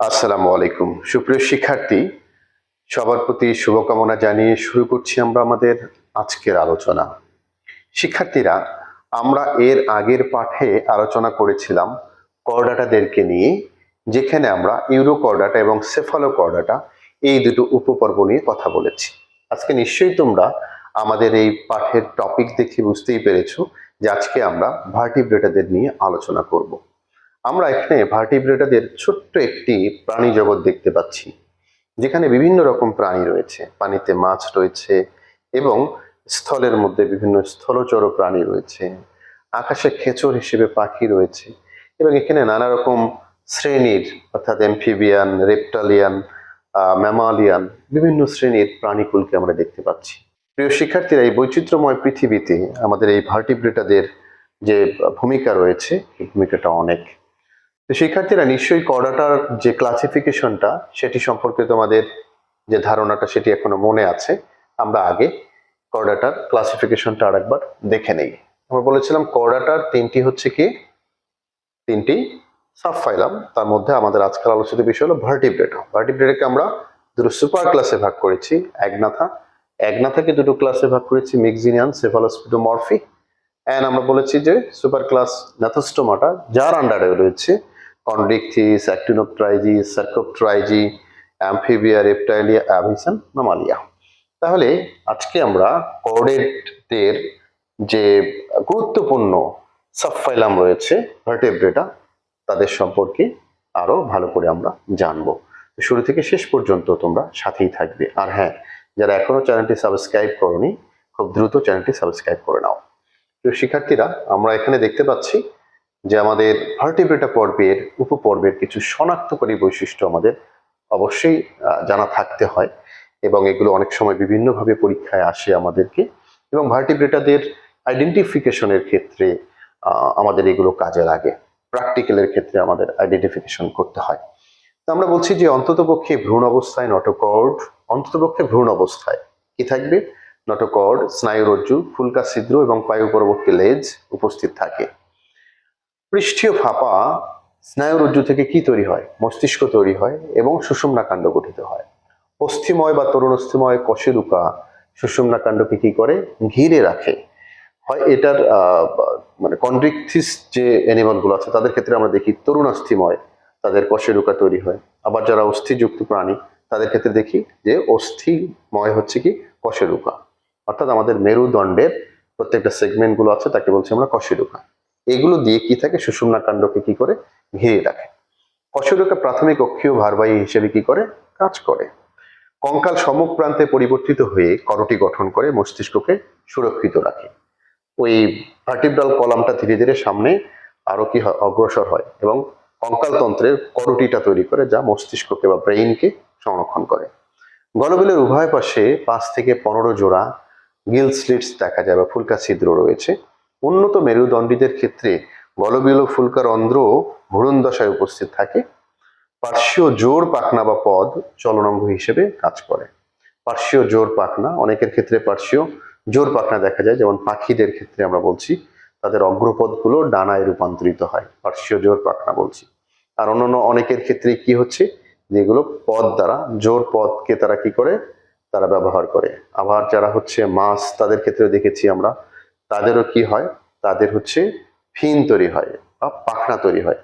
আসসালামু আলাইকুম। সুপ্রিয় শিক্ষার্থী, সবার প্রতি শুভকামনা জানিয়ে শুরু করছি আমরা আমাদের আজকের আলোচনা। শিক্ষার্থীরা, আমরা এর আগের পাঠে আলোচনা করেছিলাম করডাটাদেরকে নিয়ে, যেখানে আমরা ইউরো করডাটা এবং সেফালো করডাটা এই দুটো উপপর্ব নিয়ে কথা বলেছি। আজকে নিশ্চয়ই তোমরা আমাদের এই পাঠের টপিক দেখে বুঝতেই পেরেছ যে আজকে আমরা ভার্টিব্রেটাদের নিয়ে আলোচনা করব। আমরা এখানে ভার্টিব্রেটাদের ছোট্ট একটি প্রাণী জগৎ দেখতে পাচ্ছি, যেখানে বিভিন্ন রকম প্রাণী রয়েছে। পানিতে মাছ রয়েছে এবং স্থলের মধ্যে বিভিন্ন স্থলচর প্রাণী রয়েছে। আকাশে খেচর হিসেবে পাখি রয়েছে এবং এখানে নানা রকম শ্রেণির, অর্থাৎ এমফিবিয়ান রেপটালিয়ান ম্যামালিয়ান বিভিন্ন শ্রেণির প্রাণীকুলকে আমরা দেখতে পাচ্ছি। প্রিয় শিক্ষার্থীরা, এই বৈচিত্র্যময় পৃথিবীতে আমাদের এই ভার্টিব্রেটাদের যে ভূমিকা রয়েছে, এই ভূমিকাটা অনেক। তো শিক্ষার্থীরা নিশ্চয়ই করডাটার যে ক্লাসিফিকেশনটা সেটি সম্পর্কে তোমাদের যে ধারণাটা, সেটি এখনও মনে আছে। আমরা আগে করডাটার ক্লাসিফিকেশনটা আরেকবার দেখে নেই। আমরা বলেছিলাম করডাটার তিনটি হচ্ছে কি? তিনটি সাব ফাইলাম তার মধ্যে আমাদের আজকাল আলোচিত বিষয় হলো ভার্টিব্রেটা ভার্টিব্রেটাকে আমরা দুটো সুপার ক্লাসে ভাগ করেছি, একনাথা। একনাথাকে দুটো ক্লাসে ভাগ করেছি মিক্সিনিয়ান সেফালোস্পিডোমরফি অ্যান্ড আমরা বলেছি যে সুপার ক্লাস ন্যাথোস্টোমাটা যার আন্ডারে রয়েছে কন্ডিকথিস অ্যাক্টিনোপ্ট্রাইজি সার্কোপট্রাইজি অ্যাম্ফিবিয়া, রেপটাইলিয়া অ্যাভিসান মামালিয়া। তাহলে আজকে আমরা কর্ডেটদের যে গুরুত্বপূর্ণ সাবফাইলাম রয়েছে, ভার্টেব্রেটা, তাদের সম্পর্কে আরও ভালো করে আমরা জানব। শুরু থেকে শেষ পর্যন্ত তোমরা সাথেই থাকবে। আর হ্যাঁ যারা এখনও চ্যানেলটি সাবস্ক্রাইব করনি, খুব দ্রুত চ্যানেলটি সাবস্ক্রাইব করে নাও। প্রিয় শিক্ষার্থীরা, আমরা এখানে দেখতে পাচ্ছি যে আমাদের ভার্টিব্রেটা পর্বের উপপর্বের কিছু শনাক্তকারী বৈশিষ্ট্য আমাদের অবশ্যই জানা থাকতে হয় এবং এগুলো অনেক সময় বিভিন্নভাবে পরীক্ষায় আসে আমাদেরকে এবং ভার্টিব্রেটাদের আইডেন্টিফিকেশনের ক্ষেত্রে আমাদের এগুলো কাজে লাগে। প্র্যাকটিক্যালের ক্ষেত্রে আমাদের আইডেন্টিফিকেশন করতে হয়। তো আমরা বলছি যে অন্ততপক্ষে ভ্রূণ অবস্থায় নটকর্ড, অন্ততপক্ষে ভ্রূণ অবস্থায় কি থাকবে? নটকর্ড, স্নায়ুরজ্জু, ফুলকা ছিদ্র এবং পায়ু পরবর্তী লেজ উপস্থিত থাকে। পৃষ্ঠীয় ফাঁপা স্নায়ুরজ্জু থেকে কি তৈরি হয়? মস্তিষ্ক তৈরি হয় এবং সুষুম্নাকাণ্ড গঠিত হয়। অস্থিময় বা তরুণস্থিময় কশেরুকা সুষুম্নাকাণ্ডকে কি করে? ঘিরে রাখে। হয় এটার মানে কন্ড্রিকথিস যে অ্যানিমালগুলো আছে, তাদের ক্ষেত্রে আমরা দেখি তরুণাস্থিময় তাদের কশেরুকা তৈরি হয়। আবার যারা অস্থিযুক্ত প্রাণী, তাদের ক্ষেত্রে দেখি যে অস্থিময় হচ্ছে কি? কশেরুকা। অর্থাৎ আমাদের মেরুদণ্ডের প্রত্যেকটা সেগমেন্টগুলো আছে, তাকে বলছি আমরা কশেরুকা। এগুলো দিয়ে কি থাকে? সুষুম্না কাণ্ডকে কি করে? ঘিরে রাখে। কশেরুকা প্রাথমিক অক্ষীয় ভারবাহী হিসেবে কি করে? কাজ করে। কঙ্কাল সম্মুখ প্রান্তে পরিবর্তিত হয়ে করটি গঠন করে মস্তিষ্ককে সুরক্ষিত রাখে। ওই ভার্টিব্রাল কলামটা ধীরে ধীরে সামনে আরও কি অগ্রসর হয় এবং কঙ্কাল তন্ত্রের করটিটা তৈরি করে যা মস্তিষ্ককে বা ব্রেইনকে সংরক্ষণ করে। গলবিলের উভয় পাশে পাঁচ থেকে পনেরো জোড়া গিল স্লিটস দেখা যায় বা ফুলকা ছিদ্র রয়েছে। উন্নত মেরুদণ্ডীদের ক্ষেত্রে গলবিল ফুলকার অন্ধ্র ভ্রূণ দশায় উপস্থিত থাকে। পার্শ্বীয় জোর পাখনা বা পদ চলনাঙ্গ হিসেবে কাজ করে। পার্শ্বীয় জোর পাখনা, অনেকের ক্ষেত্রে পার্শ্বীয় জোর পাখনা দেখা যায়, যেমন পাখিদের ক্ষেত্রে আমরা বলছি, তাদের অগ্রপদগুলো ডানায় রূপান্তরিত হয়, পার্শ্বীয় জোর পাখনা বলছি। আর অন্যান্য অনেকের ক্ষেত্রে কি হচ্ছে, যেগুলো পদ দ্বারা, জোর পদকে তারা কি করে, তারা ব্যবহার করে। আবার যারা হচ্ছে মাছ, তাদের ক্ষেত্রে দেখেছি আমরা তাদেরও কি হয়? তাদের হচ্ছে ফিন তৈরি হয় বা পাখনা তৈরি হয়।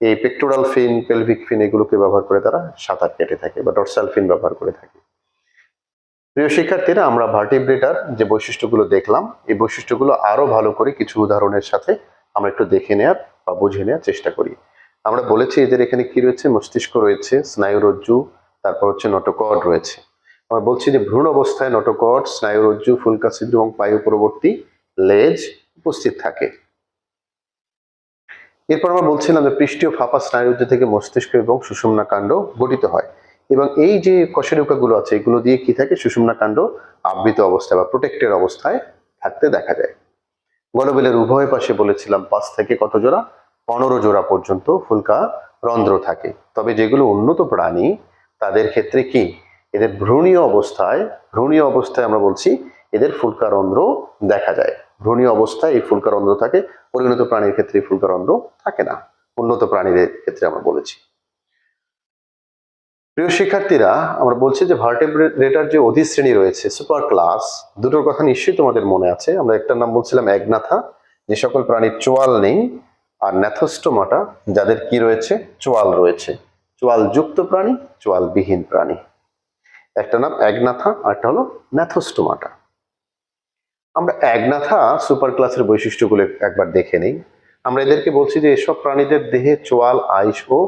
এই পেক্টোরাল ফিন পেলভিক ফিন এগুলোকে ব্যবহার করে তারা সাঁতার কেটে থাকে বা ডরসাল ফিন ব্যবহার করে থাকে। প্রিয় শিক্ষার্থীরা, আমরা ভার্টিব্রেটার যে বৈশিষ্ট্যগুলো দেখলাম, এই বৈশিষ্ট্যগুলো আরও ভালো করে কিছু উদাহরণের সাথে আমরা একটু দেখে নেওয়ার বা বুঝে নেওয়ার চেষ্টা করি। আমরা বলেছি এদের এখানে কি রয়েছে? মস্তিষ্ক রয়েছে, স্নায়ুরজ্জু, তারপর হচ্ছে নটকর্ড রয়েছে। আমরা বলছি যে ভ্রূণ অবস্থায় নটকর্ড, স্নায়ুরজ্জু ফুলকা ছিদ্র এবং পায়ু পরবর্তী লেজ উপস্থিত থাকে। এরপর আমরা বলছিলাম যে পৃষ্ঠীয় ফাঁপা স্নায়ুরজ্জু থেকে মস্তিষ্ক এবং সুষুম্না কাণ্ড গঠিত হয়। এবং এই যে কশেরুকাগুলো আছে, এগুলো দিয়ে কি থাকে? সুষুম্না কাণ্ড আবৃত অবস্থায় বা প্রোটেক্টেড অবস্থায় থাকতে দেখা যায়। গলবেলের উভয় পাশে বলেছিলাম পাঁচ থেকে কত জোড়া? পনেরো জোড়া পর্যন্ত ফুলকা রন্ধ্র থাকে। তবে যেগুলো উন্নত প্রাণী, তাদের ক্ষেত্রে কি? এদের ভ্রূণীয় অবস্থায় ভ্রূণীয় অবস্থায় আমরা বলছি এদের ফুলকা রন্ধ্র দেখা যায়। ভ্রূণীয় অবস্থায় এই ফুলকা রন্ধ্র থাকে পরিণত প্রাণীর ক্ষেত্রে এই রন্ধ্র থাকে না। উন্নত প্রাণীদের ক্ষেত্রে আমরা বলেছি। প্রিয় শিক্ষার্থীরা, আমরা বলছি যে ভার্টেব্রেটার যে অধিশ্রেণী রয়েছে, সুপার ক্লাস, দুটোর কথা নিশ্চয়ই তোমাদের মনে আছে। আমরা একটার নাম বলছিলাম একনাথা। যে সকল প্রাণীর চোয়াল নেই, আর ন্যাথোস্টোমাটা যাদের কি রয়েছে? চোয়াল রয়েছে। চোয়াল যুক্ত প্রাণী চোয়াল বিহীন প্রাণী। একটা নাম একনাথা আর একটা হলো ন্যাথোস্টোমাটা আমরা একনাথা সুপার ক্লাসের বৈশিষ্ট্যগুলো একবার দেখে নেই। আমরা এদেরকে বলছি যে এসব প্রাণীদের দেহে চোয়াল, আইস ও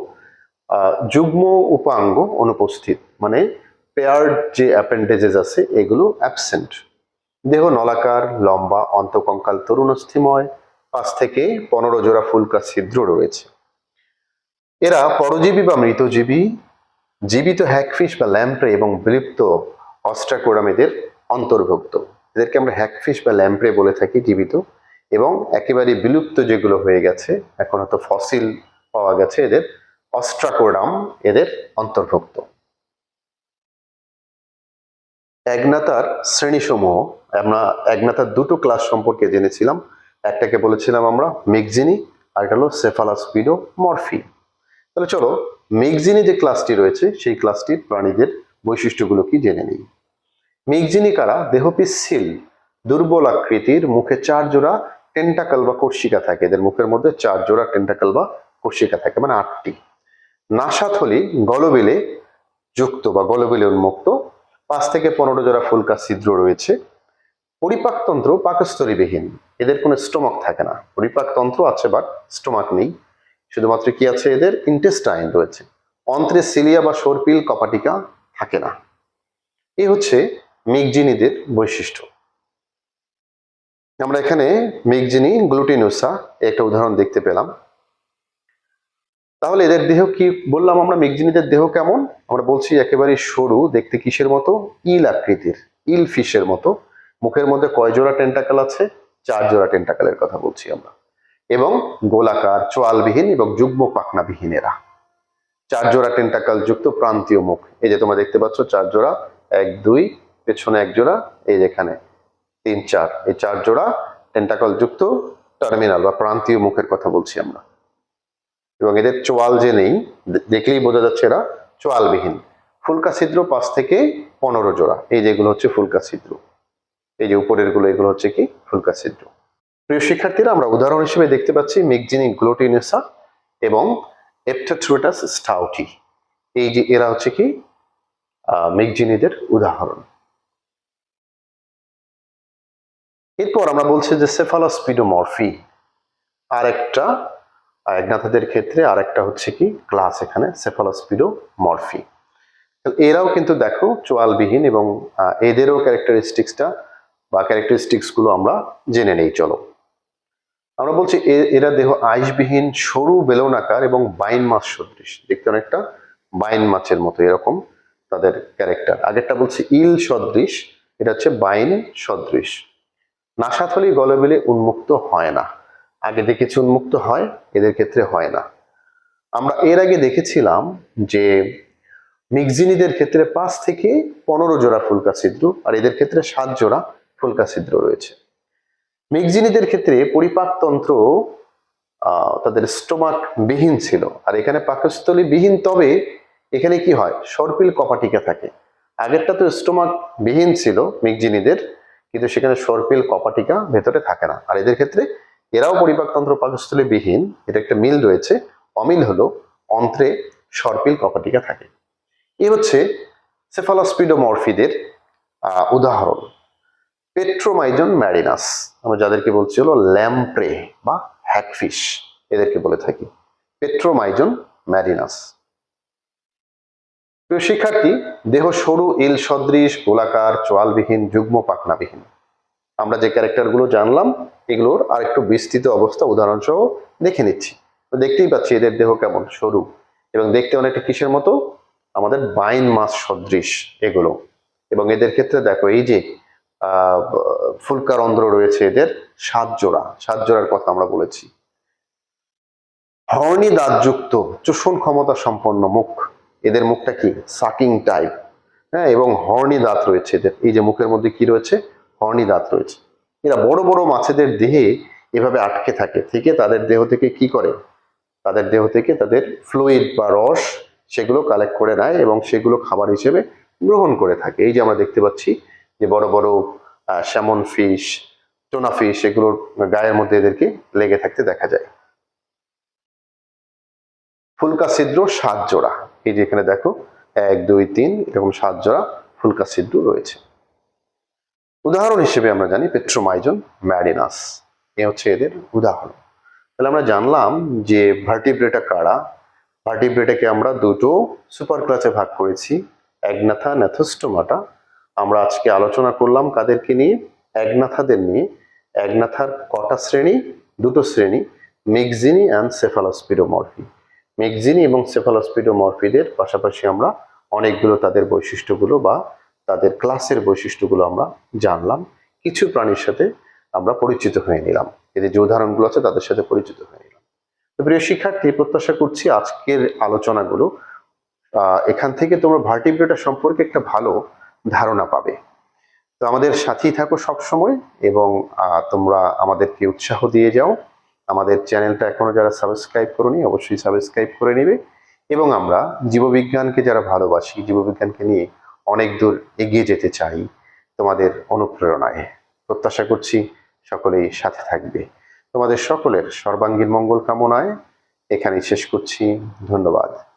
যুগ্ম উপাঙ্গ অনুপস্থিত মানে পেয়ার্ড যে অ্যাপেন্ডেজেস আছে, এগুলো অ্যাবসেন্ট দেহ নলাকার, লম্বা, অন্তকঙ্কাল, তরুণস্থিময়, পাঁচ থেকে পনেরো জোড়া ফুলকা ছিদ্র রয়েছে। এরা পরজীবী বা মৃতজীবী, জীবিত হ্যাকফিশ বা ল্যাম্প্রে এবং বিলুপ্ত অস্ট্রাকোরামেদের অন্তর্ভুক্ত। এদেরকে আমরা হ্যাকফিশ বা ল্যাম্প্রে বলে থাকি জীবিত। এবং একেবারে বিলুপ্ত যেগুলো হয়ে গেছে, এখন হয়তো ফসিল পাওয়া গেছে এদের অস্ট্রাকোডাম এদের অন্তর্ভুক্ত। একনাতার শ্রেণীসমূহ, আমরা একনাতার দুটো ক্লাস সম্পর্কে জেনেছিলাম। একটাকে বলেছিলাম আমরা মিগজিনি আর একটা হলো সেফালাস্পিডো মরফি তাহলে চলো মিগজিনি যে ক্লাসটি রয়েছে, সেই ক্লাসটির প্রাণীদের বৈশিষ্ট্যগুলো কি জেনে নিই। মিগজিনি কারা দেহপিচ্ছিল দুর্বল আকৃতির মুখে চার জোড়া টেন্টাকল বা কর্ষিকা থাকে। এদের মুখের মধ্যে চার জোড়া টেন্টাকল বা কর্ষিকা থাকে মানে আটটি। নাসাথলি গলবিলে যুক্ত বা গলবিলে উন্মুক্ত, পাঁচ থেকে পনেরো জোড়া ফুলকা ছিদ্র রয়েছে। পরিপাকতন্ত্র পাকস্থলীবিহীন, এদের কোনো স্টোমাক থাকে না। পরিপাকতন্ত্র আছে বাট স্টোমাক নেই। শুধুমাত্র কি আছে এদের? ইন্টেস্টাইন রয়েছে। অন্ত্রে সিলিয়া বা সর্পিল কপাটিকা থাকে না। এ হচ্ছে মিগজিনিদের বৈশিষ্ট্য। আমরা এখানে মিগজিনি, গ্লুটিনোসা একটা উদাহরণ দেখতে পেলাম। তাহলে এদের দেহ কি বললাম আমরা? মেগজিনিদের দেহ কেমন? আমরা বলছি একেবারে সরু, দেখতে কিসের মতো? ইল আকৃতির, ইল ফিশের মতো। মুখের মধ্যে কয় জোড়া টেন্টাকাল আছে? চার জোড়া টেন্টাকালের কথা বলছি আমরা। এবং গোলাকার, চোয়ালবিহীন এবং যুগ্ম পাখনাবিহীন এরা চার জোড়া টেন্টাকাল যুক্ত প্রান্তীয় মুখ। এই যে তোমরা দেখতে পাচ্ছ, চার জোড়া, এক, দুই পেছনে এক জোড়া, এই যেখানে তিন, চার, এই চার জোড়া টেন্টাকল যুক্ত টার্মিনাল বা প্রান্তীয় মুখের কথা বলছি আমরা। এবং এদের চোয়াল যে নেই দেখলেই বোঝা যাচ্ছে এরা চোয়ালবিহীন। ফুলকা ছিদ্র পাঁচ থেকে পনেরো জোড়া, এই যেগুলো হচ্ছে ফুলকা ছিদ্র। এই যে উপরেরগুলো এগুলো হচ্ছে কি? ফুলকা ছিদ্র। প্রিয় শিক্ষার্থীরা, আমরা উদাহরণ হিসেবে দেখতে পাচ্ছি মিগজিনি গ্লোটিনেসা এবং এপটাট্রোটাস স্টাউটি এই যে এরা হচ্ছে কি? মিগজিনিদের উদাহরণ। এরপর আমরা বলছি যে সেফালোস্পিডোমরফি আর একটা একনাথদের ক্ষেত্রে আর একটা হচ্ছে কি ক্লাস এখানে সেফালোস্পিডো মরফি এরাও কিন্তু দেখো চোয়ালবিহীন এবং এদেরও ক্যারেক্টারিস্টিক্সটা বা ক্যারেক্টারিস্টিক্সগুলো আমরা জেনে নেই, চলো। আমরা বলছি এরা দেহ আইসবিহীন, সরু, বেলন আকার এবং বাইন মাছ সদৃশ। দেখতে অনেকটা বাইন মাছের মতো এরকম তাদের ক্যারেক্টার আগেরটা বলছি ইল সদৃশ, এটা হচ্ছে বাইন সদৃশ। নাসাথলি গলবেলে উন্মুক্ত হয় না। আগে দেখেছি উন্মুক্ত হয়, এদের ক্ষেত্রে হয় না। আমরা এর আগে দেখেছিলাম যে মিগজিনিদের ক্ষেত্রে পাঁচ থেকে পনেরো জোড়া ফুলকা ছিদ্র আর এদের ক্ষেত্রে সাত জোড়া ফুলকা ছিদ্র রয়েছে। মিগজিনিদের ক্ষেত্রে পরিপাকতন্ত্র তাদের স্টোমাক বিহীন ছিল। আর এখানে পাকস্থলী বিহীন, তবে এখানে কি হয়? সর্পিল কপাটিকা থাকে। আগেরটা তো স্টোমাক বিহীন ছিল মিগজিনিদের। কিন্তু সেখানে সর্পিল, কপাটিকা ভেতরে থাকে না। আর এদের ক্ষেত্রে এরাও পরিপাকতন্ত্র পাকস্থলী বিহীন এটা একটা মিল রয়েছে। অমিল হলো অন্ত্রে সর্পিল, কপাটিকা থাকে। এই হচ্ছে সেফালোস্পিডোমরফিদের উদাহরণ। পেট্রোমাইজন ম্যারিনাস আমরা যাদেরকে বলছি হলো ল্যাম্প্রে বা হ্যাকফিশ, এদেরকে বলে থাকি। পেট্রোমাইজন ম্যারিনাস প্রিয় শিক্ষার্থী, দেহ সরু, ইল সদৃশ, গোলাকার, চোয়ালবিহীন, যুগ্ম, পাখনাবিহীন। আমরা যে ক্যারেক্টারগুলো জানলাম, এগুলোর আর একটু বিস্তৃত অবস্থা উদাহরণ সহ দেখে নিচ্ছি। তো দেখতেই পাচ্ছি এদের দেহ কেমন? সরু। এবং দেখতে অনেকটা কিসের মতো? আমাদের বাইন মাছ সদৃশ এগুলো। এবং এদের ক্ষেত্রে দেখো, এই যে ফুলকার অন্ধ্র রয়েছে এদের সাত জোড়া। সাত জোড়ার কথা আমরা বলেছি। হর্নি দাঁতযুক্ত, চোষণ ক্ষমতা সম্পন্ন মুখ। এদের মুখটা কি? সাকিং টাইপ হ্যাঁ এবং হর্নি দাঁত রয়েছে এদের। এই যে মুখের মধ্যে কি রয়েছে? হর্নি দাঁত রয়েছে। এরা বড় বড় মাছেদের দেহে এভাবে আটকে থাকে। থেকে তাদের দেহ থেকে কি করে? তাদের দেহ থেকে তাদের ফ্লুইড বা রস সেগুলো কালেক্ট করে নেয় এবং সেগুলো খাবার হিসেবে গ্রহণ করে থাকে। এই যে আমরা দেখতে পাচ্ছি যে বড় বড় স্যামন ফিশ টোনা ফিশ এগুলোর গায়ের মধ্যে এদেরকে লেগে থাকতে দেখা যায়। ফুলকা ছিদ্র, সাত জোড়া। এই যে এখানে দেখো, এক, দুই, তিন, এরকম সাত জোড়া ফুলকা ছিদ্র রয়েছে। উদাহরণ হিসেবে আমরা জানি পেট্রোমাইজন ম্যারিনাস। এ হচ্ছে এদের উদাহরণ। তাহলে আমরা জানলাম যে ভার্টিব্রেটা কারা? ভার্টিব্রেটাকে আমরা দুটো সুপার ক্লাসে ভাগ করেছি, অ্যাগনাথা ন্যাথোস্টোমাটা আমরা আজকে আলোচনা করলাম কাদেরকে নিয়ে? একনাথাদের নিয়ে। একনাথার কটা শ্রেণি? দুটো শ্রেণি, মেগজিনি অ্যান্ড সেফালোস্পিডোমরফি মেগজিনি এবং সেফালোস্পিডোমরফিদের পাশাপাশি আমরা অনেকগুলো তাদের বৈশিষ্ট্যগুলো বা তাদের ক্লাসের বৈশিষ্ট্যগুলো আমরা জানলাম। কিছু প্রাণীর সাথে আমরা পরিচিত হয়ে নিলাম। এদের যে উদাহরণগুলো আছে, তাদের সাথে পরিচিত হয়ে নিলাম। তো প্রিয় শিক্ষার্থী, প্রত্যাশা করছি আজকের আলোচনাগুলো এখান থেকে তোমরা ভার্টিব্রেটা সম্পর্কে একটা ভালো ধারণা পাবে। তো আমাদের সাথেই থাকো সব সময় এবং তোমরা আমাদেরকে উৎসাহ দিয়ে যাও। আমাদের চ্যানেলটা এখনও যারা সাবস্ক্রাইব করনি, অবশ্যই সাবস্ক্রাইব করে নেবে। এবং আমরা জীববিজ্ঞানকে যারা ভালোবাসি, জীববিজ্ঞানকে নিয়ে অনেক দূর এগিয়ে যেতে চাই তোমাদের অনুপ্রেরণায়। প্রত্যাশা করছি সকলেই সাথে থাকবে। তোমাদের সকলের সর্বাঙ্গীন মঙ্গল কামনায় এখানেই শেষ করছি। ধন্যবাদ।